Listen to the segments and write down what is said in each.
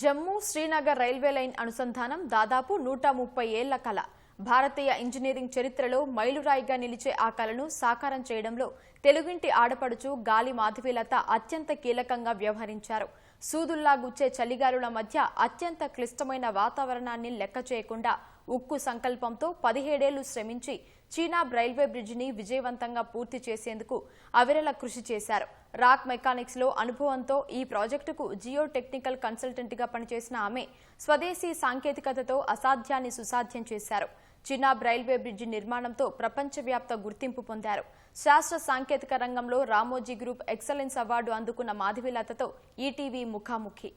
Jammu Srinagar railway line అనుసంధానం దాదాపు నూట ముప్పై ఏళ్ళ కల. భారతీయ ఇంజనీరింగ్ చరిత్రలో మైలురాయిగా నిలిచే ఆ కళను సాకారం చేయడంలో తెలుగింటి ఆడపడుచు గాలి మాధవీలత అత్యంత కీలకంగా వ్యవహరించారు. సూదుల్లా గుచ్చే చలిగాలుల మధ్య అత్యంత క్లిష్టమైన వాతావరణాన్ని లెక్క చేయకుండా ఉక్కు సంకల్పంతో పదిహేడేళ్ళు శ్రమించి చీనాబ్ రైల్వే బ్రిడ్జిని విజయవంతంగా పూర్తి చేసేందుకు అవిరల కృషి చేశారు. రాక్ మెకానిక్స్లో అనుభవంతో ఈ ప్రాజెక్టుకు జియో టెక్నికల్ కన్సల్టెంట్గా పనిచేసిన ఆమె స్వదేశీ సాంకేతికతతో అసాధ్యాన్ని సుసాధ్యం చేశారు. చినాబ్ రైల్వే బ్రిడ్జి నిర్మాణంతో ప్రపంచవ్యాప్త గుర్తింపు పొందారు. శాస్త్ర సాంకేతిక రంగంలో రామోజీ గ్రూప్ ఎక్సలెన్స్ అవార్డు అందుకున్న మాధవిలతతో ఈటీవీ ముఖాముఖి.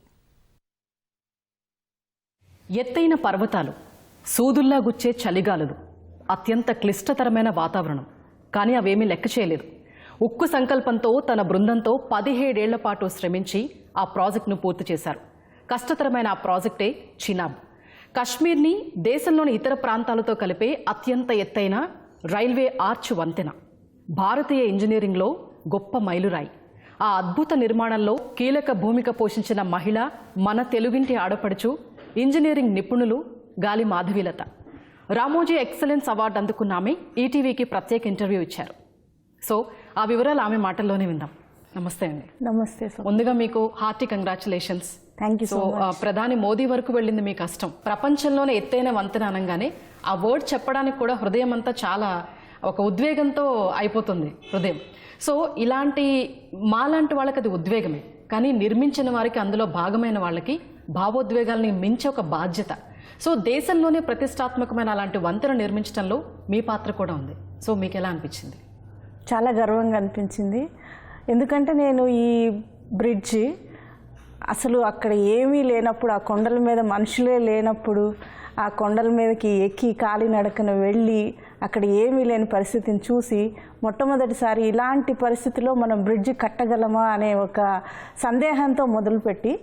ఎత్తైన పర్వతాలు సూదుల్లా గుచ్చే చలిగాలులు అత్యంత క్లిష్టతరమైన వాతావరణం. కానీ అవేమీ లెక్క చేయలేదు. ఉక్కు సంకల్పంతో తన బృందంతో పదిహేడేళ్ళ పాటు శ్రమించి ఆ ప్రాజెక్టును పూర్తి చేశారు. కష్టతరమైన ఆ ప్రాజెక్టే చినాబ్. కశ్మీర్ని దేశంలోని ఇతర ప్రాంతాలతో కలిపే అత్యంత ఎత్తైన రైల్వే ఆర్చ్ వంతెన. భారతీయ ఇంజనీరింగ్లో గొప్ప మైలురాయి. ఆ అద్భుత నిర్మాణంలో కీలక భూమిక పోషించిన మహిళ మన తెలుగింటి ఆడపడుచు ఇంజనీరింగ్ నిపుణులు గాలి మాధవీలత రామోజీ ఎక్సలెన్స్ అవార్డు అందుకున్న ఆమె ఈటీవీకి ప్రత్యేక ఇంటర్వ్యూ ఇచ్చారు. సో ఆ వివరాలు ఆమె మాటల్లోనే విందాం. నమస్తే అండి. నమస్తే సార్. ముందుగా మీకు hearty congratulations. Thank you so ప్రధాని మోదీ వరకు వెళ్ళింది మీ కష్టం. ప్రపంచంలోనే ఎత్తైన వంతెన అనగానే ఆ వర్డ్ చెప్పడానికి కూడా హృదయం అంతా చాలా ఒక ఉద్వేగంతో అయిపోతుంది హృదయం. సో ఇలాంటి మాలాంటి వాళ్ళకి అది ఉద్వేగమే. కానీ నిర్మించిన వారికి అందులో భాగమైన వాళ్ళకి భావోద్వేగాల్ని మించి ఒక బాధ్యత. సో దేశంలోనే ప్రతిష్టాత్మకమైన అలాంటి వంతెన నిర్మించడంలో మీ పాత్ర కూడా ఉంది. సో మీకు ఎలా అనిపించింది? చాలా గర్వంగా అనిపించింది. ఎందుకంటే నేను ఈ బ్రిడ్జి అసలు అక్కడ ఏమీ లేనప్పుడు ఆ కొండల మీద మనుషులే లేనప్పుడు ఆ కొండల మీదకి ఎక్కి కాలినడకన వెళ్ళి అక్కడ ఏమీ లేని పరిస్థితిని చూసి మొట్టమొదటిసారి ఇలాంటి పరిస్థితిలో మనం బ్రిడ్జి కట్టగలమా అనే ఒక సందేహంతో మొదలుపెట్టి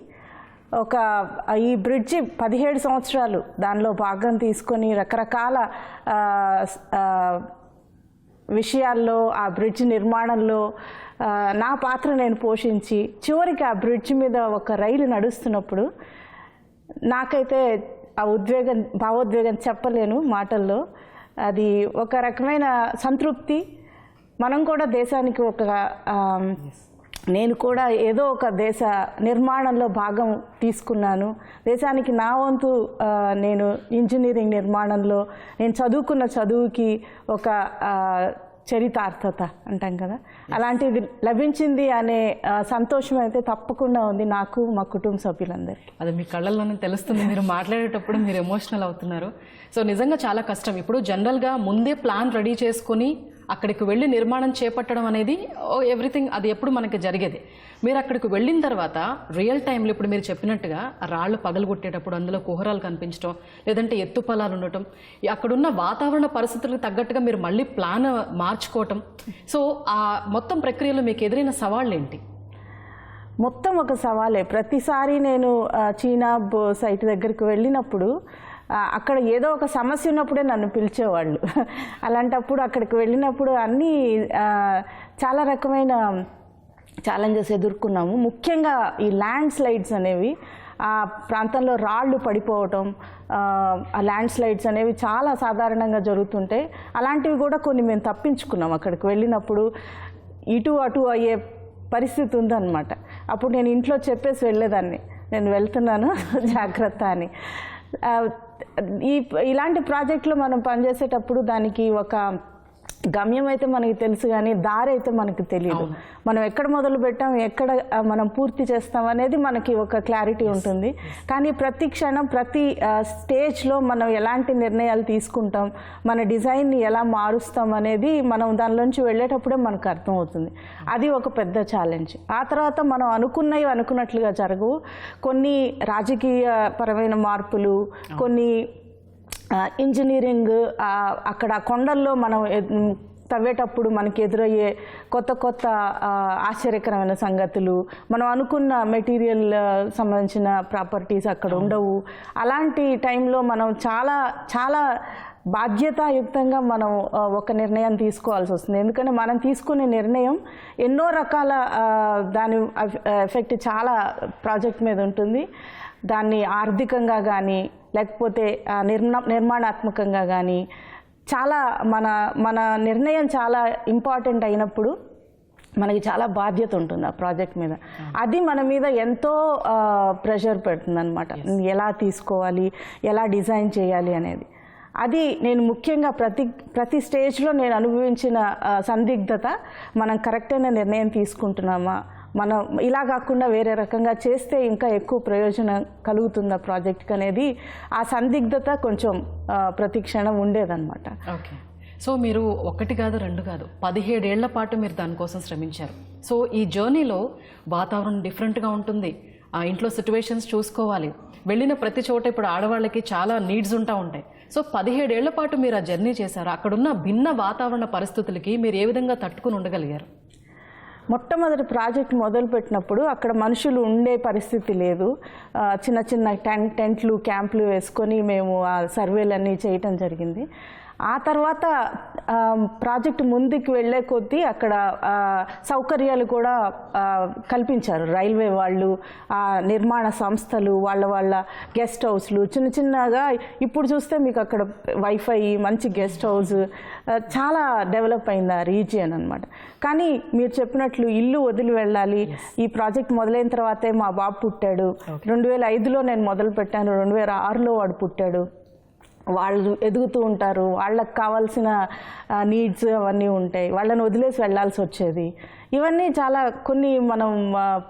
ఒక ఈ బ్రిడ్జి పదిహేడు సంవత్సరాలు దానిలో భాగం తీసుకొని రకరకాల విషయాల్లో ఆ బ్రిడ్జ్ నిర్మాణంలో నా పాత్ర నేను పోషించి చివరికి ఆ బ్రిడ్జ్ మీద ఒక రైలు నడుస్తున్నప్పుడు నాకైతే ఆ ఉద్వేగం భావోద్వేగం చెప్పలేను మాటల్లో. అది ఒక రకమైన సంతృప్తి. మనం కూడా దేశానికి ఒక నేను కూడా ఏదో ఒక దేశ నిర్మాణంలో భాగం తీసుకున్నాను. దేశానికి నా వంతు నేను ఇంజనీరింగ్ నిర్మాణంలో నేను చదువుకున్న చదువుకి ఒక చరితార్థత అంటాం కదా. అలాంటిది లభించింది అనే సంతోషం అయితే తప్పకుండా ఉంది నాకు మా కుటుంబ సభ్యులందరికీ. అది మీ కళ్ళల్లోనే తెలుస్తుంది. మీరు మాట్లాడేటప్పుడు మీరు ఎమోషనల్ అవుతున్నారు. సో నిజంగా చాలా కష్టం. ఇప్పుడు జనరల్గా ముందే ప్లాన్ రెడీ చేసుకొని అక్కడికి వెళ్ళి నిర్మాణం చేపట్టడం అనేది ఎవ్రీథింగ్ అది ఎప్పుడు మనకి జరిగేది. మీరు అక్కడికి వెళ్ళిన తర్వాత రియల్ టైంలో ఇప్పుడు మీరు చెప్పినట్టుగా రాళ్ళు పగలగొట్టేటప్పుడు అందులో కుహరాలు కనిపించడం లేదంటే ఎత్తు పొలాలు ఉండటం అక్కడున్న వాతావరణ పరిస్థితులకు తగ్గట్టుగా మీరు మళ్ళీ ప్లాన్ మార్చుకోవటం. సో ఆ మొత్తం ప్రక్రియలో మీకు ఎదురైన సవాళ్ళు ఏంటి మొత్తం ఒక సవాలే. ప్రతిసారి నేను చీనా చీనాబ్ సైట్ దగ్గరికి వెళ్ళినప్పుడు అక్కడ ఏదో ఒక సమస్య ఉన్నప్పుడే నన్ను పిలిచేవాళ్ళు. అలాంటప్పుడు అక్కడికి వెళ్ళినప్పుడు అన్నీ చాలా రకమైన ఛాలెంజెస్ ఎదుర్కొన్నాము. ముఖ్యంగా ఈ ల్యాండ్ స్లైడ్స్ అనేవి ఆ ప్రాంతంలో రాళ్ళు పడిపోవటం ఆ, ల్యాండ్ స్లైడ్స్ అనేవి చాలా సాధారణంగా జరుగుతుంటాయి అలాంటివి కూడా కొన్ని మేము తప్పించుకున్నాం అక్కడికి వెళ్ళినప్పుడు. ఇటు అటు అయ్యే పరిస్థితి ఉందన్నమాట. అప్పుడు నేను ఇంట్లో చెప్పేసి వెళ్ళేదాన్ని. నేను వెళ్తున్నాను జాగ్రత్త అని. ఈ ఇలాంటి ప్రాజెక్టులు మనం పనిచేసేటప్పుడు దానికి ఒక గమ్యం అయితే మనకి తెలుసు కానీ దారి అయితే మనకి తెలియదు మనం ఎక్కడ మొదలు పెట్టాం ఎక్కడ మనం పూర్తి చేస్తాం అనేది మనకి ఒక క్లారిటీ ఉంటుంది. కానీ ప్రతి క్షణం ప్రతి స్టేజ్లో మనం ఎలాంటి నిర్ణయాలు తీసుకుంటాం మన డిజైన్ని ఎలా మారుస్తాం అనేది మనం దానిలోంచి వెళ్ళేటప్పుడే మనకు అర్థమవుతుంది. అది ఒక పెద్ద ఛాలెంజ్ ఆ తర్వాత మనం అనుకున్నవి అనుకున్నట్లుగా జరగవు. కొన్ని రాజకీయ పరమైన మార్పులు కొన్ని ఇంజనీరింగ్ అక్కడ కొండల్లో మనం తవ్వేటప్పుడు మనకి ఎదురయ్యే కొత్త కొత్త ఆశ్చర్యకరమైన సంగతులు మనం అనుకున్న మెటీరియల్ సంబంధించిన ప్రాపర్టీస్ అక్కడ ఉండవు. అలాంటి టైంలో మనం చాలా చాలా బాధ్యతాయుక్తంగా మనం ఒక నిర్ణయం తీసుకోవాల్సి వస్తుంది. ఎందుకంటే మనం తీసుకునే నిర్ణయం ఎన్నో రకాల దాని ఎఫెక్ట్ చాలా ప్రాజెక్ట్ మీద ఉంటుంది. దాన్ని ఆర్థికంగా కానీ లేకపోతే నిర్మా నిర్మాణాత్మకంగా కానీ చాలా మన మన నిర్ణయం చాలా ఇంపార్టెంట్ అయినప్పుడు మనకి చాలా బాధ్యత ఉంటుంది ఆ ప్రాజెక్ట్ మీద. అది మన మీద ఎంతో ప్రెషర్ పెడుతుంది అనమాట ఎలా తీసుకోవాలి ఎలా డిజైన్ చేయాలి అనేది. అది నేను ముఖ్యంగా ప్రతి ప్రతి స్టేజ్లో నేను అనుభవించిన సందిగ్ధత మనం కరెక్ట్ అయిన నిర్ణయం తీసుకుంటున్నామా మనం ఇలా కాకుండా వేరే రకంగా చేస్తే ఇంకా ఎక్కువ ప్రయోజనం కలుగుతుంది ఆ ప్రాజెక్ట్కి అనేది ఆ సందిగ్ధత కొంచెం ఆ, ప్రతి క్షణం ఉండేదన్నమాట. ఓకే. సో మీరు ఒకటి కాదు రెండు కాదు పదిహేడేళ్ళ పాటు మీరు దానికోసం శ్రమించారు. సో ఈ జర్నీలో వాతావరణం డిఫరెంట్గా ఉంటుంది. ఆ ఇంట్లో సిచ్యువేషన్స్ చూసుకోవాలి. వెళ్ళిన ప్రతి చోట ఇప్పుడు ఆడవాళ్ళకి చాలా నీడ్స్ ఉంటా ఉంటాయి. సో పదిహేడేళ్ళ పాటు మీరు ఆ జర్నీ చేశారు? అక్కడున్న భిన్న వాతావరణ పరిస్థితులకి మీరు ఏ విధంగా తట్టుకుని ఉండగలిగారు? మొట్టమొదటి ప్రాజెక్ట్ మొదలుపెట్టినప్పుడు అక్కడ మనుషులు ఉండే పరిస్థితి లేదు. చిన్న చిన్న టెంట్ టెంట్లు క్యాంపులు వేసుకొని మేము ఆ సర్వేలన్నీ చేయటం జరిగింది. ఆ తర్వాత ప్రాజెక్ట్ ముందుకు వెళ్ళే కొద్దీ అక్కడ సౌకర్యాలు కూడా కల్పించారు. రైల్వే వాళ్ళు ఆ, నిర్మాణ సంస్థలు వాళ్ళ వాళ్ళ గెస్ట్ హౌస్లు చిన్న చిన్నగా ఇప్పుడు చూస్తే మీకు అక్కడ వైఫై మంచి గెస్ట్ హౌస్ చాలా డెవలప్ అయింది ఆ రీజియన్ అనమాట కానీ మీరు చెప్పినట్లు ఇల్లు వదిలి వెళ్ళాలి. ఈ ప్రాజెక్ట్ మొదలైన తర్వాతే మా బాబు పుట్టాడు. రెండు వేల ఐదులో నేను మొదలు పెట్టాను రెండు వేల ఆరులో వాడు పుట్టాడు. వాళ్ళు ఎదుగుతూ ఉంటారు. వాళ్ళకి కావాల్సిన నీడ్స్ అవన్నీ ఉంటాయి. వాళ్ళని వదిలేసి వెళ్ళాల్సి వచ్చేది. ఇవన్నీ చాలా కొన్ని మనం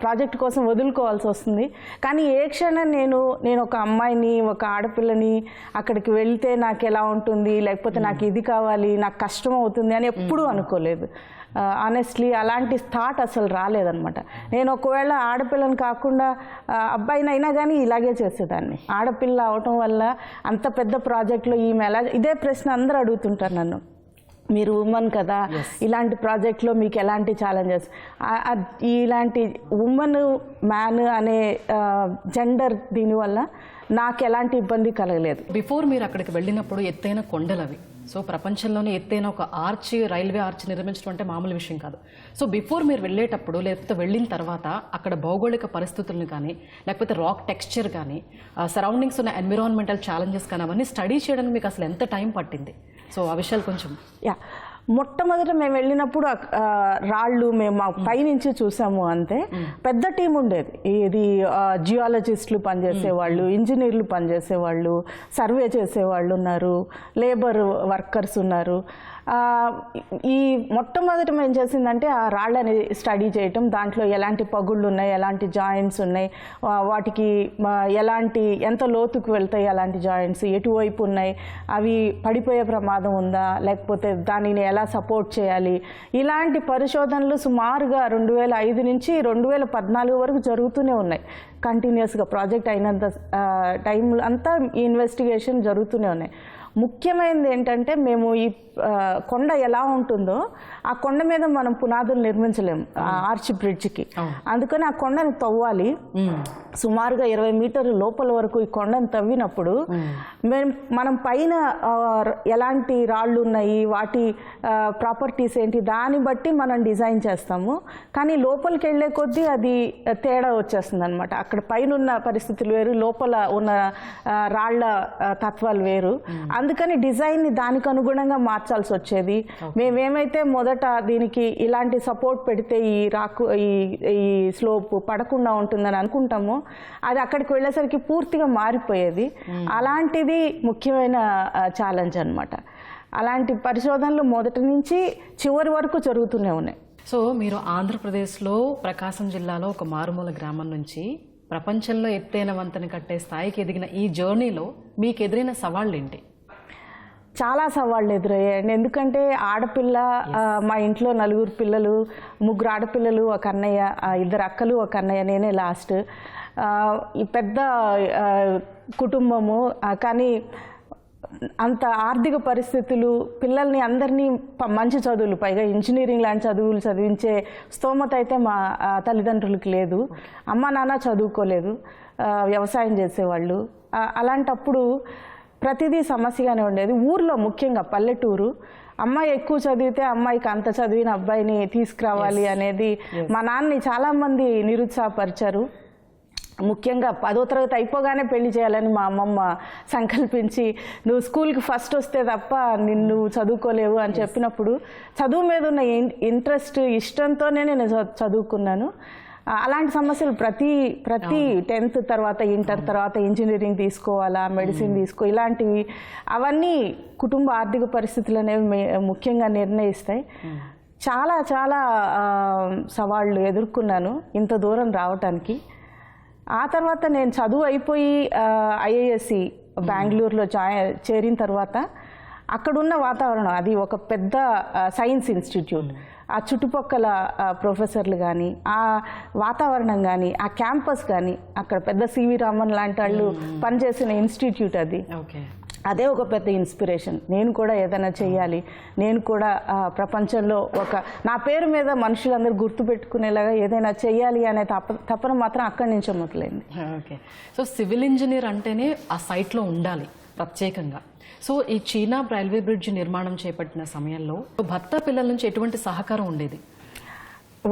ప్రాజెక్ట్ కోసం వదులుకోవాల్సి వస్తుంది. కానీ ఏ క్షణం నేను నేను ఒక అమ్మాయిని ఒక ఆడపిల్లని అక్కడికి వెళ్తే నాకు ఎలా ఉంటుంది లేకపోతే నాకు ఇది కావాలి నాకు కష్టం అవుతుంది అని ఎప్పుడూ అనుకోలేదు. ఆనెస్ట్లీ అలాంటి థాట్ అసలు రాలేదనమాట నేను ఒకవేళ ఆడపిల్లని కాకుండా అబ్బాయినైనా కానీ ఇలాగే చేసేదాన్ని. ఆడపిల్ల అవటం వల్ల అంత పెద్ద ప్రాజెక్ట్లో ఈమె ఎలా ఇదే ప్రశ్న అందరూ అడుగుతుంటారు నన్ను. మీరు ఉమెన్ కదా ఇలాంటి ప్రాజెక్ట్లో మీకు ఎలాంటి ఛాలెంజెస్ ఇలాంటి ఉమెన్ మ్యాన్ అనే జెండర్ దీనివల్ల నాకు ఎలాంటి ఇబ్బంది కలగలేదు. బిఫోర్ మీరు అక్కడికి వెళ్ళినప్పుడు ఎత్తైన కొండలు అవి. సో ప్రపంచంలోనే ఎత్తైన ఒక ఆర్చ్ రైల్వే ఆర్చ్ నిర్మించడం అంటే మామూలు విషయం కాదు. సో బిఫోర్ మీరు వెళ్ళేటప్పుడు లేకపోతే వెళ్ళిన తర్వాత అక్కడ భౌగోళిక పరిస్థితులను కానీ లేకపోతే రాక్ టెక్స్చర్ కానీ సరౌండింగ్స్ ఉన్న ఎన్విరాన్మెంటల్ ఛాలెంజెస్ కానీ అవన్నీ స్టడీ చేయడానికి మీకు అసలు ఎంత టైం పట్టింది? సో ఆ విషయాలు కొంచెం. యా మొట్టమొదట మేము వెళ్ళినప్పుడు రాళ్ళు మేము ఆ పైనుంచి చూసాము అంతే. పెద్ద టీం ఉండేది. ఇది జియాలజిస్టులు పనిచేసేవాళ్ళు ఇంజనీర్లు పనిచేసేవాళ్ళు సర్వే చేసేవాళ్ళు ఉన్నారు లేబర్ వర్కర్స్ ఉన్నారు. ఈ మొట్టమొదట ఏం చేసిందంటే ఆ రాళ్ళని స్టడీ చేయటం దాంట్లో ఎలాంటి పగుళ్ళు ఉన్నాయి ఎలాంటి జాయింట్స్ ఉన్నాయి వాటికి ఎలాంటి ఎంత లోతుకు వెళ్తాయి అలాంటి జాయింట్స్ ఎటువైపు ఉన్నాయి అవి పడిపోయే ప్రమాదం ఉందా లేకపోతే దానిని ఎలా సపోర్ట్ చేయాలి? ఇలాంటి పరిశోధనలు సుమారుగా రెండు వేల ఐదు నుంచి రెండు వేల పద్నాలుగు వరకు జరుగుతూనే ఉన్నాయి. కంటిన్యూస్గా ప్రాజెక్ట్ అయినంత టైం అంతా ఈ ఇన్వెస్టిగేషన్ జరుగుతూనే ఉన్నాయి. ముఖ్యమైనది ఏంటంటే మేము ఈ కొండ ఎలా ఉంటుందో ఆ కొండ మీద మనం పునాదులు నిర్మించలేము ఆర్చ్ బ్రిడ్జ్కి. అందుకని ఆ కొండని తవ్వాలి. సుమారుగా ఇరవై మీటర్ల లోపల వరకు ఈ కొండను తవ్వినప్పుడు మేము మనం పైన ఎలాంటి రాళ్ళు ఉన్నాయి వాటి ప్రాపర్టీస్ ఏంటి దాన్ని బట్టి మనం డిజైన్ చేస్తాము. కానీ లోపలికి వెళ్ళే కొద్దీ అది తేడా వచ్చేస్తుంది అనమాట అక్కడ పైన ఉన్న పరిస్థితులు వేరు లోపల ఉన్న ఆ, తత్వాలు వేరు. అందుకని డిజైన్ని దానికి అనుగుణంగా మార్చాల్సి వచ్చేది. మేమేమైతే మొదట దీనికి ఇలాంటి సపోర్ట్ పెడితే ఈ రాకు ఈ ఈ స్లోప్ పడకుండా ఉంటుందని అనుకుంటామో అది అక్కడికి వెళ్ళేసరికి పూర్తిగా మారిపోయేది. అలాంటిది ముఖ్యమైన ఛాలెంజ్ అన్నమాట. అలాంటి పరిశోధనలు మొదటి నుంచి చివరి వరకు జరుగుతూనే ఉన్నాయి. సో మీరు ఆంధ్రప్రదేశ్లో ప్రకాశం జిల్లాలో ఒక మారుమూల గ్రామం నుంచి ప్రపంచంలో ఎత్తైన వంతెన కట్టే స్థాయికి ఎదిగిన ఈ జర్నీలో మీకు ఎదురైన సవాళ్ళు ఏంటి చాలా సవాళ్ళు ఎదురయ్యాయండి ఎందుకంటే ఆడపిల్ల మా ఇంట్లో నలుగురు పిల్లలు ముగ్గురు ఆడపిల్లలు ఒక అన్నయ్య ఇద్దరు అక్కలు ఒక అన్నయ్య నేనే లాస్ట్ పెద్ద కుటుంబము కానీ అంత ఆర్థిక పరిస్థితులు పిల్లల్ని అందరినీ మంచి చదువులు పైగా ఇంజనీరింగ్ లాంటి చదువులు చదివించే స్తోమత అయితే మా తల్లిదండ్రులకి లేదు. అమ్మ నాన్న చదువుకోలేదు. వ్యవసాయం చేసేవాళ్ళు. అలాంటప్పుడు ప్రతిదీ సమస్యగానే ఉండేది. ఊర్లో ముఖ్యంగా పల్లెటూరు అమ్మాయి ఎక్కువ చదివితే అమ్మాయికి అంత చదివిన అబ్బాయిని తీసుకురావాలి అనేది మా నాన్నని చాలామంది నిరుత్సాహపరిచారు. ముఖ్యంగా పదో తరగతి అయిపోగానే పెళ్ళి చేయాలని మా అమ్మమ్మ సంకల్పించి నువ్వు స్కూల్కి ఫస్ట్ వస్తే తప్ప నిన్ను చదువుకోలేవు అని చెప్పినప్పుడు చదువు మీద ఉన్న ఇంట్రెస్ట్ ఇష్టంతోనే నేను చదువుకున్నాను. అలాంటి సమస్యలు ప్రతి ప్రతి టెన్త్ తర్వాత ఇంటర్ తర్వాత ఇంజనీరింగ్ తీసుకోవాలా మెడిసిన్ తీసుకో ఇలాంటివి అవన్నీ కుటుంబ ఆర్థిక పరిస్థితులు అనేవి ముఖ్యంగా నిర్ణయిస్తాయి. చాలా చాలా సవాళ్ళు ఎదుర్కొన్నాను ఇంత దూరం రావటానికి. ఆ తర్వాత నేను చదువు అయిపోయి ఐఏఎస్సి బెంగళూరులో జా చేరిన తర్వాత అక్కడున్న వాతావరణం అది ఒక పెద్ద సైన్స్ ఇన్స్టిట్యూట్. ఆ చుట్టుపక్కల ప్రొఫెసర్లు కానీ ఆ వాతావరణం కానీ ఆ క్యాంపస్ కానీ అక్కడ పెద్ద సివి రామన్ లాంటి వాళ్ళు పనిచేసిన ఇన్స్టిట్యూట్ అది. అదే ఒక పెద్ద ఇన్స్పిరేషన్. నేను కూడా ఏదైనా చేయాలి నేను కూడా ప్రపంచంలో ఒక నా పేరు మీద మనుషులందరూ గుర్తుపెట్టుకునేలాగా ఏదైనా చేయాలి అనే తప తపన మాత్రం అక్కడి నుంచే మొదలైంది ఓకే. సో సివిల్ ఇంజనీర్ అంటేనే ఆ సైట్లో ఉండాలి. ప్రత్యేకంగా. సో ఈ చీనా రైల్వే బ్రిడ్జ్ నిర్మాణం చేపట్టిన సమయంలో భర్త పిల్లల నుంచి ఎటువంటి సహకారం ఉండేది?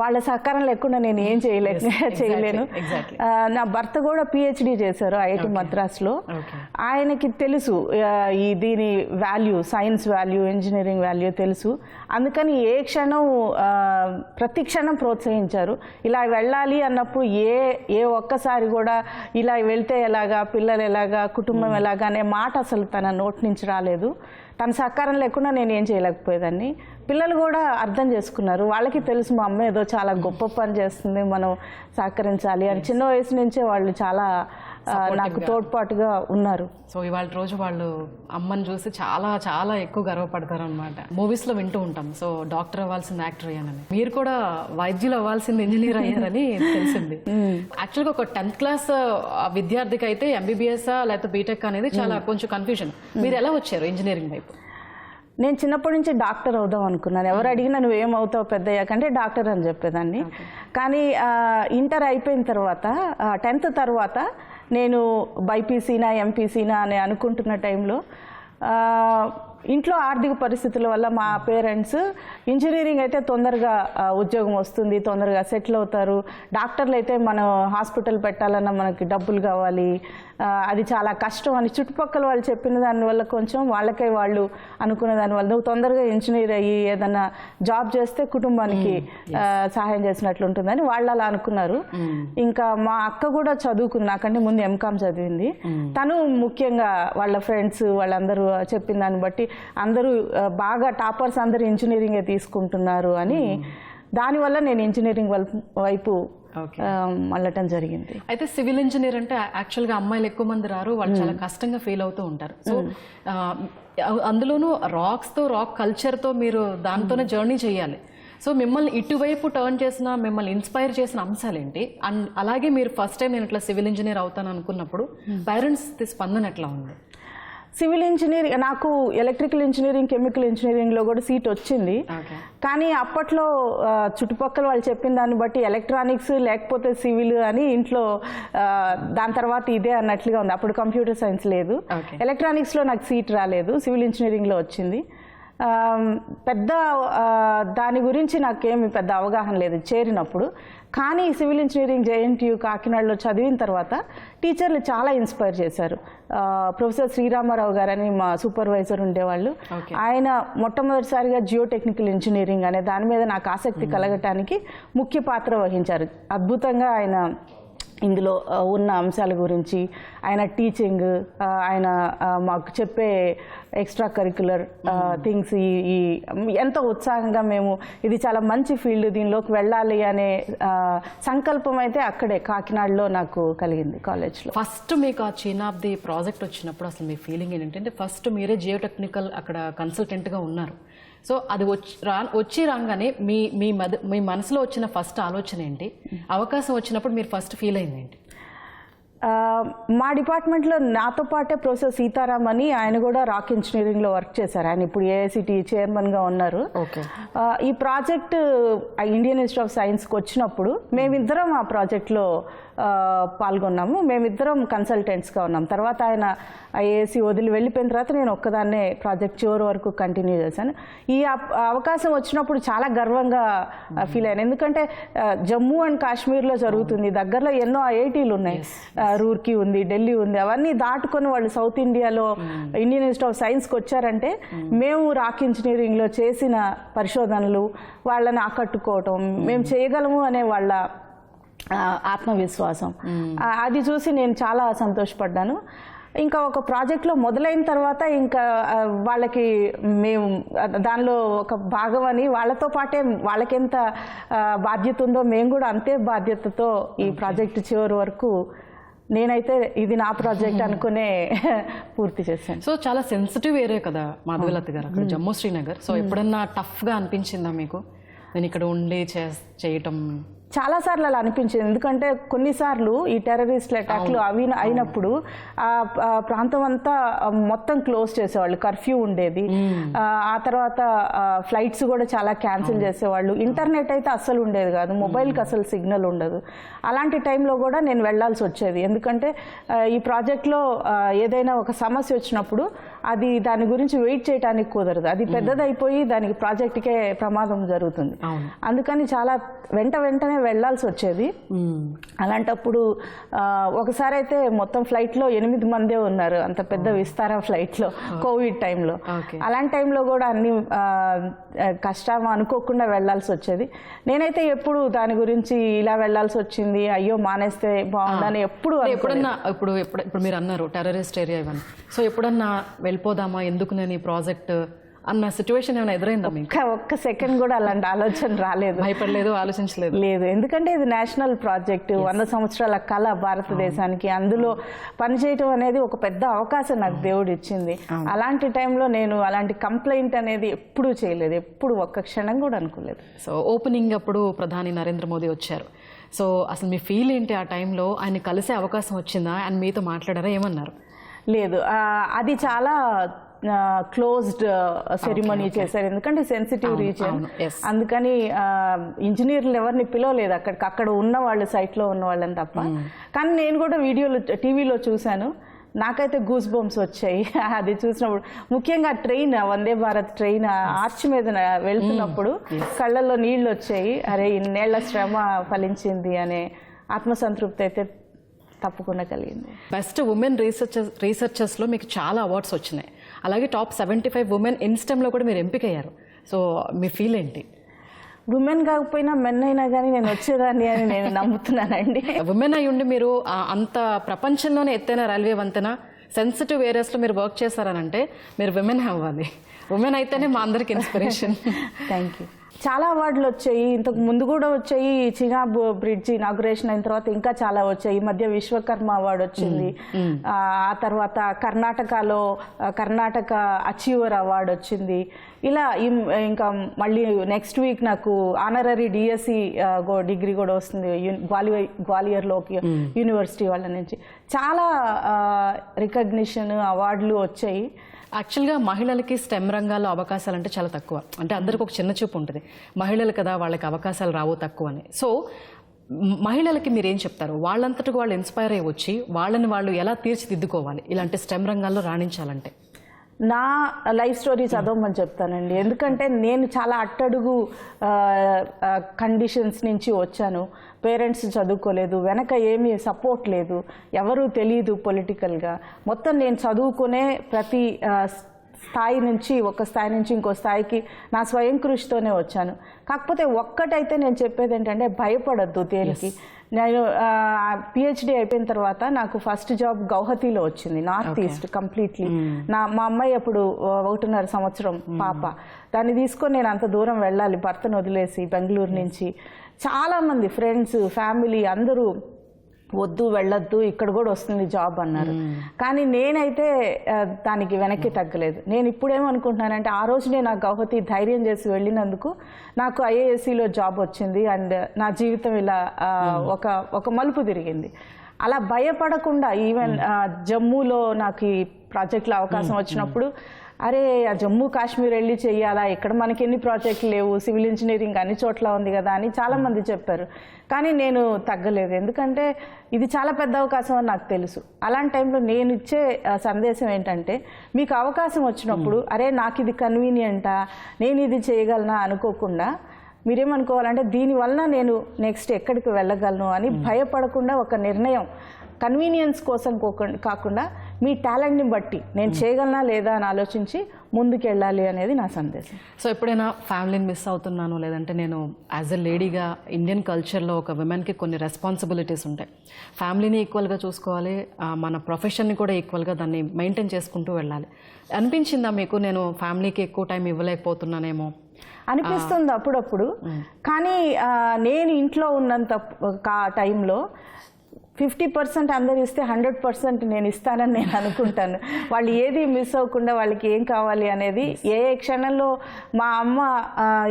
వాళ్ళ సహకారం లేకుండా నేను ఏం చేయలే చేయలేను. నా భర్త కూడా పిహెచ్డి చేశారు ఐఐటి మద్రాస్లో. ఆయనకి తెలుసు ఈ దీని value science value engineering value తెలుసు. అందుకని ఏ క్షణం ప్రతి క్షణం ప్రోత్సహించారు. ఇలా వెళ్ళాలి అన్నప్పుడు ఏ ఏ ఒక్కసారి కూడా ఇలా వెళ్తే ఎలాగా పిల్లలు ఎలాగా కుటుంబం ఎలాగా అనే మాట అసలు తన నోటి నుంచి రాలేదు. తన సహకారం లేకుండా నేను ఏం చేయలేకపోయేదాన్ని. పిల్లలు కూడా అర్థం చేసుకున్నారు. వాళ్ళకి తెలుసు మా అమ్మ ఏదో చాలా గొప్ప పని చేస్తుంది మనం సహకరించాలి అని. చిన్న వయసు నుంచే వాళ్ళు చాలా నాకు తోడ్పాటుగా ఉన్నారు. సో ఇవాళ రోజు వాళ్ళు అమ్మని చూసి చాలా చాలా ఎక్కువ గర్వపడతారు అనమాట మూవీస్లో వింటూ ఉంటాం. సో డాక్టర్ అవ్వాల్సింది యాక్టర్ అయ్యానని. మీరు కూడా వైద్యులు అవ్వాల్సింది ఇంజనీర్ అయ్యారని తెలిసింది. యాక్చువల్గా ఒక టెన్త్ క్లాస్ విద్యార్థికి అయితే ఎంబీబీఎస్ లేకపోతే బీటెక్ అనేది చాలా కొంచెం కన్ఫ్యూజన్ మీరు ఎలా వచ్చారు ఇంజనీరింగ్ వైపు? నేను చిన్నప్పటి నుంచి డాక్టర్ అవుదాం అనుకున్నాను. ఎవరు అడిగినా నువ్వు ఏమవుతావు పెద్దయ్యాకంటే డాక్టర్ అని చెప్పేదాన్ని. కానీ ఇంటర్ అయిపోయిన తర్వాత టెన్త్ తర్వాత నేను బైపీసీనా ఎంపీసీనా అని అనుకుంటున్న టైంలో ఇంట్లో ఆర్థిక పరిస్థితుల వల్ల మా పేరెంట్స్ ఇంజనీరింగ్ అయితే తొందరగా ఉద్యోగం వస్తుంది తొందరగా సెటిల్ అవుతారు. డాక్టర్లు అయితే మనం హాస్పిటల్ పెట్టాలన్నా మనకి డబ్బులు కావాలి. అది చాలా కష్టం అని చుట్టుపక్కల వాళ్ళు చెప్పిన దానివల్ల కొంచెం వాళ్ళకై వాళ్ళు అనుకున్న దానివల్ల నువ్వు తొందరగా ఇంజనీర్ అయ్యి ఏదన్నా జాబ్ చేస్తే కుటుంబానికి సహాయం చేసినట్లు ఉంటుందని వాళ్ళు అలా అనుకున్నారు. ఇంకా మా అక్క కూడా చదువుకుంది. నాకంటే ముందు ఎంకామ్ చదివింది. తను ముఖ్యంగా వాళ్ళ ఫ్రెండ్స్ వాళ్ళందరూ చెప్పిన దాన్ని బట్టి అందరూ బాగా టాపర్స్ అందరూ ఇంజనీరింగే తీసుకుంటున్నారు అని దానివల్ల నేను ఇంజనీరింగ్ వైపు మళ్ళటం జరిగింది. అయితే సివిల్ ఇంజనీర్ అంటే యాక్చువల్గా అమ్మాయిలు ఎక్కువ మంది రారు వాళ్ళు చాలా కష్టంగా ఫీల్ అవుతూ ఉంటారు. సో అందులోనూ రాక్స్తో రాక్ కల్చర్తో మీరు దాంతోనే జర్నీ చేయాలి. సో మిమ్మల్ని ఇటువైపు టర్న్ చేసిన మిమ్మల్ని ఇన్స్పైర్ చేసిన అంశాలు ఏంటి అండ్ అలాగే మీరు ఫస్ట్ టైం నేను ఇట్లా సివిల్ ఇంజనీర్ అవుతాను అనుకున్నప్పుడు పేరెంట్స్ స్పందన ఎట్లా ఉంది? సివిల్ ఇంజనీరింగ్ నాకు ఎలక్ట్రికల్ ఇంజనీరింగ్ కెమికల్ ఇంజనీరింగ్లో కూడా సీట్ వచ్చింది. కానీ అప్పట్లో చుట్టుపక్కల వాళ్ళు చెప్పిన దాన్ని బట్టి ఎలక్ట్రానిక్స్ లేకపోతే సివిల్ అని ఇంట్లో దాని తర్వాత ఇదే అన్నట్లుగా ఉంది. అప్పుడు కంప్యూటర్ సైన్స్ లేదు. ఎలక్ట్రానిక్స్లో నాకు సీట్ రాలేదు. సివిల్ ఇంజనీరింగ్లో వచ్చింది. పెద్ద దాని గురించి నాకేమి పెద్ద అవగాహన లేదు. చేరినప్పుడు. కానీ సివిల్ ఇంజనీరింగ్ జేఎన్టీయు కాకినాడలో చదివిన తర్వాత టీచర్లు చాలా ఇన్స్పైర్ చేశారు. ప్రొఫెసర్ శ్రీరామారావు గారని మా సూపర్వైజర్ ఉండేవాళ్ళు. ఆయన మొట్టమొదటిసారిగా జియో టెక్నికల్ ఇంజనీరింగ్ అనే దాని మీద నాకు ఆసక్తి కలగటానికి ముఖ్య పాత్ర వహించారు. అద్భుతంగా ఆయన ఇందులో ఉన్న అంశాల గురించి ఆయన టీచింగ్ ఆయన మాకు చెప్పే ఎక్స్ట్రా కరిక్యులర్ థింగ్స్ ఈ ఎంతో ఉత్సాహంగా మేము ఇది చాలా మంచి ఫీల్డ్ దీనిలోకి వెళ్ళాలి అనే సంకల్పం అయితే అక్కడే కాకినాడలో నాకు కలిగింది కాలేజ్లో. ఫస్ట్ మీకు ఆ చీనాబ్ది ప్రాజెక్ట్ వచ్చినప్పుడు అసలు మీ ఫీలింగ్ ఏంటంటే ఫస్ట్ మీరే జియో టెక్నికల్ అక్కడ కన్సల్టెంట్గా ఉన్నారు. సో అది వచ్చి రా వచ్చి రాగానే మీ మీ మద మీ మనసులో వచ్చిన ఫస్ట్ ఆలోచన ఏంటి? అవకాశం వచ్చినప్పుడు మీరు ఫస్ట్ ఫీల్ అయింది ఏంటి? మా డిపార్ట్మెంట్లో నాతో పాటే ప్రొఫెసర్ సీతారాం అని ఆయన కూడా రాక్ ఇంజనీరింగ్లో వర్క్ చేశారు. ఆయన ఇప్పుడు ఏఐసిటి చైర్మన్గా ఉన్నారు. ఈ ప్రాజెక్ట్ ఇండియన్ ఇన్స్టిట్యూట్ ఆఫ్ సైన్స్కి వచ్చినప్పుడు మేమిద్దరం ఆ ప్రాజెక్ట్లో పాల్గొన్నాము. మేమిద్దరం కన్సల్టెంట్స్గా ఉన్నాం. తర్వాత ఆయన ఐఏఎస్సి వదిలి వెళ్ళిపోయిన తర్వాత నేను ఒక్కదాన్నే ప్రాజెక్ట్ చివరి వరకు కంటిన్యూ చేశాను. ఈ అవకాశం వచ్చినప్పుడు చాలా గర్వంగా ఫీల్ అయ్యాను. ఎందుకంటే జమ్మూ అండ్ కాశ్మీర్లో జరుగుతుంది. దగ్గరలో ఎన్నో ఐఐటీలు ఉన్నాయి. రూర్కీ ఉంది ఢిల్లీ ఉంది. అవన్నీ దాటుకొని వాళ్ళు సౌత్ ఇండియాలో ఇండియన్ ఇన్స్టిట్యూట్ ఆఫ్ సైన్స్కి వచ్చారంటే మేము రాక్ ఇంజనీరింగ్లో చేసిన పరిశోధనలు వాళ్ళని ఆకట్టుకోవటం మేము చేయగలము అనే వాళ్ళ ఆత్మవిశ్వాసం. అది చూసి నేను చాలా సంతోషపడ్డాను. ఇంకా ఒక ప్రాజెక్ట్లో మొదలైన తర్వాత ఇంకా వాళ్ళకి మేము దానిలో ఒక భాగం అని వాళ్ళతో పాటే వాళ్ళకెంత బాధ్యత ఉందో మేము కూడా అంతే బాధ్యతతో ఈ ప్రాజెక్ట్ చివరి వరకు నేనైతే ఇది నా ప్రాజెక్ట్ అనుకునే పూర్తి చేశాను. సో చాలా సెన్సిటివ్ ఏరియా కదా మాధవలత గారు అక్కడ జమ్మూ శ్రీనగర్. సో ఎప్పుడన్నా టఫ్గా అనిపించిందా మీకు? నేను ఇక్కడ ఉండి చేయటం చాలా సార్లు అలా అనిపించింది. ఎందుకంటే కొన్నిసార్లు ఈ టెర్రరిస్ట్ అటాక్లు అవి అయినప్పుడు ఆ ప్రాంతం అంతా మొత్తం క్లోజ్ చేసేవాళ్ళు. కర్ఫ్యూ ఉండేది. ఆ, తర్వాత ఫ్లైట్స్ కూడా చాలా క్యాన్సిల్ చేసేవాళ్ళు. ఇంటర్నెట్ అయితే అస్సలు ఉండేది కాదు. మొబైల్కి అసలు సిగ్నల్ ఉండదు. అలాంటి టైంలో కూడా నేను వెళ్ళాల్సి వచ్చేది. ఎందుకంటే ఈ ప్రాజెక్ట్లో ఏదైనా ఒక సమస్య వచ్చినప్పుడు అది దాని గురించి వెయిట్ చేయడానికి కుదరదు. అది పెద్దదైపోయి దానికి ప్రాజెక్ట్కే ప్రమాదం జరుగుతుంది. అందుకని చాలా వెంట వెంటనే వెళ్ళాల్సి వచ్చేది. అలాంటప్పుడు ఒకసారి అయితే మొత్తం ఫ్లైట్లో ఎనిమిది మందే ఉన్నారు. అంత పెద్ద విస్తార ఫ్లైట్లో కోవిడ్ టైంలో. అలాంటి టైంలో కూడా అన్ని కష్టం అనుకోకుండా వెళ్ళాల్సి వచ్చేది. నేనైతే ఎప్పుడు దాని గురించి ఇలా వెళ్ళాల్సి వచ్చింది అయ్యో మానేస్తే బాగుందని ఎప్పుడు ఎప్పుడన్నా ఇప్పుడు ఇప్పుడు మీరు అన్నారు టెర్రరిస్ట్ ఏరియా ఇవన్నీ. సో ఎప్పుడన్నా వెళ్ళిపోదామా? ఎందుకు నేను ఈ ప్రాజెక్ట్ అన్న సిచ్యువేషన్ ఏమైనా ఎదురైందా మీకు? ఒక్క సెకండ్ కూడా అలాంటి ఆలోచన రాలేదు. భయపడలేదు ఆలోచించలేదు. లేదు. ఎందుకంటే ఇది నేషనల్ ప్రాజెక్ట్. వంద సంవత్సరాల కళ భారతదేశానికి. అందులో పనిచేయటం అనేది ఒక పెద్ద అవకాశం నాకు దేవుడు ఇచ్చింది. అలాంటి టైంలో నేను అలాంటి కంప్లైంట్ అనేది ఎప్పుడూ చేయలేదు. ఎప్పుడు ఒక్క క్షణం కూడా అనుకోలేదు. సో ఓపెనింగ్ అప్పుడు ప్రధాని నరేంద్ర మోదీ వచ్చారు. సో అసలు మీ ఫీల్ ఏంటి ఆ టైంలో? ఆయన కలిసే అవకాశం వచ్చిందా? ఆయన మీతో మాట్లాడారా? ఏమన్నారు? లేదు. అది చాలా క్లోజ్డ్ సెరిమనీ చేశారు. ఎందుకంటే సెన్సిటివ్ రీజన్. అందుకని ఇంజనీర్లు ఎవరిని పిలవలేదు అక్కడికి అక్కడ ఉన్న వాళ్ళు సైట్లో ఉన్న వాళ్ళని తప్ప. కానీ నేను కూడా వీడియోలో టీవీలో చూశాను. నాకైతే గూస్ బంప్స్ వచ్చాయి. అది చూసినప్పుడు. ముఖ్యంగా train Vande Bharat train arch మీద వెళ్తున్నప్పుడు కళ్ళల్లో నీళ్ళు వచ్చాయి. అరే ఇన్నేళ్ళ శ్రమ ఫలించింది అనే ఆత్మసంతృప్తి అయితే తప్పకుండా కలిగింది. బెస్ట్ ఉమెన్ రీసెర్చర్స్ రీసెర్చర్స్లో మీకు చాలా అవార్డ్స్ వచ్చినాయి. అలాగే టాప్ సెవెంటీ ఫైవ్ ఉమెన్ ఇన్స్టెమ్లో కూడా మీరు ఎంపికయ్యారు. సో మీ ఫీల్ ఏంటి? ఉమెన్ కాకపోయినా మెన్ అయినా కానీ నేను వచ్చేదాన్ని అని నేను నమ్ముతున్నానండి. ఉమెన్ అయి ఉండి మీరు అంత ప్రపంచంలోనే ఎత్తైన రైల్వే వంతెన సెన్సిటివ్ ఏరియాస్లో మీరు వర్క్ చేశారనంటే మీరు విమెన్ అవ్వాలి. ఉమెన్ అయితేనే మా అందరికి ఇన్స్పిరేషన్ థ్యాంక్ యూ చాలా అవార్డులు వచ్చాయి. ఇంతకు ముందు కూడా వచ్చాయి. చినాబ్ బ్రిడ్జ్ ఇనాగ్రేషన్ అయిన తర్వాత ఇంకా చాలా వచ్చాయి. ఈ మధ్య విశ్వకర్మ అవార్డు వచ్చింది. ఆ తర్వాత కర్ణాటకలో కర్ణాటక అచీవర్ అవార్డు వచ్చింది. ఇలా ఇంకా మళ్ళీ నెక్స్ట్ వీక్ నాకు ఆనరరీ డిఎస్సి డిగ్రీ కూడా వస్తుంది. గ్వాలియర్ గ్వాలియర్లోకి యూనివర్సిటీ వాళ్ళ నుంచి. చాలా రికగ్నిషన్ అవార్డులు వచ్చాయి. యాక్చువల్గా మహిళలకి స్టెమ్ రంగాల్లో అవకాశాలు అంటే చాలా తక్కువ. అంటే అందరికి ఒక చిన్న చూపు ఉంటుంది. మహిళలు కదా వాళ్ళకి అవకాశాలు రావు తక్కువ అని సో మహిళలకి మీరు ఏం చెప్తారు? వాళ్ళంతటికి వాళ్ళు ఇన్స్పైర్ అయ్యి వచ్చి వాళ్ళని వాళ్ళు ఎలా తీర్చిదిద్దుకోవాలి? ఇలాంటి స్టెమ్ రంగాల్లో రాణించాలంటే. నా లైఫ్ స్టోరీ చదవమని చెప్తానండి. ఎందుకంటే నేను చాలా అట్టడుగు కండిషన్స్ నుంచి వచ్చాను. పేరెంట్స్ చదువుకోలేదు వెనక ఏమీ సపోర్ట్ లేదు ఎవరూ తెలియదు పొలిటికల్గా మొత్తం నేను చదువుకునే ప్రతి స్థాయి నుంచి ఒక స్థాయి నుంచి ఇంకో స్థాయికి నా స్వయం కృషితోనే వచ్చాను. కాకపోతే ఒక్కటైతే నేను చెప్పేది ఏంటంటే భయపడద్దు దేనికి. నేను పిహెచ్డి అయిపోయిన తర్వాత నాకు ఫస్ట్ జాబ్ గౌహతిలో వచ్చింది నార్త్ ఈస్ట్ కంప్లీట్లీ నా మా అమ్మాయి అప్పుడు ఒకటిన్నర సంవత్సరం పాప. దాన్ని తీసుకొని నేను అంత దూరం వెళ్ళాలి భర్తను వదిలేసి బెంగళూరు నుంచి. చాలా మంది ఫ్రెండ్స్ ఫ్యామిలీ అందరూ వద్దు వెళ్ళొద్దు ఇక్కడ కూడా వస్తుంది జాబ్ అన్నారు. కానీ నేనైతే దానికి వెనక్కి తగ్గలేదు. నేను ఇప్పుడేమనుకుంటున్నానంటే ఆ రోజు నేను ఆ గౌహతి ధైర్యం చేసి వెళ్ళినందుకు నాకు ఐఏఎస్సిలో జాబ్ వచ్చింది అండ్ నా జీవితం ఇలా ఒక ఒక మలుపు తిరిగింది. అలా భయపడకుండా ఈవెన్ జమ్మూలో నాకు ఈ ప్రాజెక్ట్లో అవకాశం వచ్చినప్పుడు అరే ఆ జమ్మూ కాశ్మీర్ వెళ్ళి చెయ్యాలా? ఇక్కడ మనకి ఎన్ని ప్రాజెక్టులు లేవు? సివిల్ ఇంజనీరింగ్ అన్ని చోట్ల ఉంది కదా అని చాలామంది చెప్పారు. కానీ నేను తగ్గలేదు. ఎందుకంటే ఇది చాలా పెద్ద అవకాశం అని నాకు తెలుసు. అలాంటి టైంలో నేను ఇచ్చే సందేశం ఏంటంటే మీకు అవకాశం వచ్చినప్పుడు అరే నాకు ఇది కన్వీనియంటా నేను ఇది చేయగలనా? అనుకోకుండా మీరేమనుకోవాలంటే దీనివల్ల నేను నెక్స్ట్ ఎక్కడికి వెళ్ళగలను అని భయపడకుండా ఒక నిర్ణయం కన్వీనియన్స్ కోసం కోక- కాకుండా మీ టాలెంట్ని బట్టి నేను చేయగలనా లేదా అని ఆలోచించి ముందుకు వెళ్ళాలి అనేది నా సందేశం. సో ఎప్పుడైనా ఫ్యామిలీని మిస్ అవుతున్నాను లేదంటే నేను యాజ్ ఎ లేడీగా ఇండియన్ కల్చర్లో ఒక విమెన్కి కొన్ని రెస్పాన్సిబిలిటీస్ ఉంటాయి. ఫ్యామిలీని ఈక్వల్గా చూసుకోవాలి మన ప్రొఫెషన్ని కూడా ఈక్వల్గా దాన్ని మెయింటైన్ చేసుకుంటూ వెళ్ళాలి. అనిపించిందా మీకు నేను ఫ్యామిలీకి ఎక్కువ టైం ఇవ్వలేకపోతున్నానేమో? అనిపిస్తుంది అప్పుడప్పుడు. కానీ నేను ఇంట్లో ఉన్నంత టైంలో ఫిఫ్టీ పర్సెంట్ అందరు ఇస్తే హండ్రెడ్ పర్సెంట్ నేను ఇస్తానని నేను అనుకుంటాను. వాళ్ళు ఏది మిస్ అవ్వకుండా వాళ్ళకి ఏం కావాలి అనేది ఏ ఏ క్షణంలో మా అమ్మ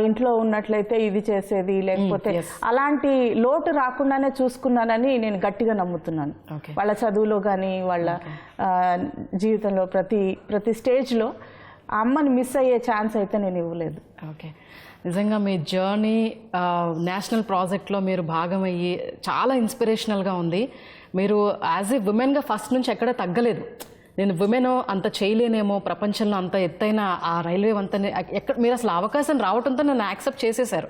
ఇంట్లో ఉన్నట్లయితే ఇది చేసేది లేకపోతే అలాంటి లోటు రాకుండానే చూసుకున్నానని నేను గట్టిగా నమ్ముతున్నాను. వాళ్ళ చదువులో కానీ వాళ్ళ జీవితంలో ప్రతి ప్రతి స్టేజ్లో అమ్మని మిస్ అయ్యే ఛాన్స్ అయితే నేను ఇవ్వలేదు. ఓకే నిజంగా మీ జర్నీ నేషనల్ ప్రాజెక్ట్లో మీరు భాగమయ్యి చాలా ఇన్స్పిరేషనల్గా ఉంది. మీరు యాజ్ ఏ ఉమెన్గా ఫస్ట్ నుంచి ఎక్కడ తగ్గలేదు. నేను ఉమెన్ అంత చేయలేనేమో ప్రపంచంలో అంత ఎత్తైన ఆ రైల్వే అంత ఎక్కడ మీరు అసలు అవకాశం రావడంతో నన్ను యాక్సెప్ట్ చేసేశారు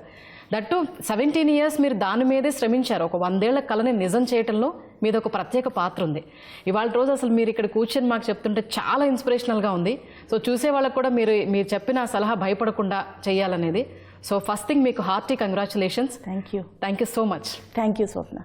దట్టు సెవెంటీన్ ఇయర్స్ మీరు దాని మీదే శ్రమించారు. ఒక వందేళ్ళ కళని నిజం చేయటంలో మీద ఒక ప్రత్యేక పాత్ర ఉంది. ఇవాళ రోజు అసలు మీరు ఇక్కడ కూర్చొని మాకు చెప్తుంటే చాలా ఇన్స్పిరేషనల్గా ఉంది. సో చూసే వాళ్ళకు కూడా మీరు మీరు చెప్పిన సలహా భయపడకుండా చేయాలనేది. సో ఫస్ట్ థింగ్ మీకు hearty congratulations thank you thank you so much thank you Swapna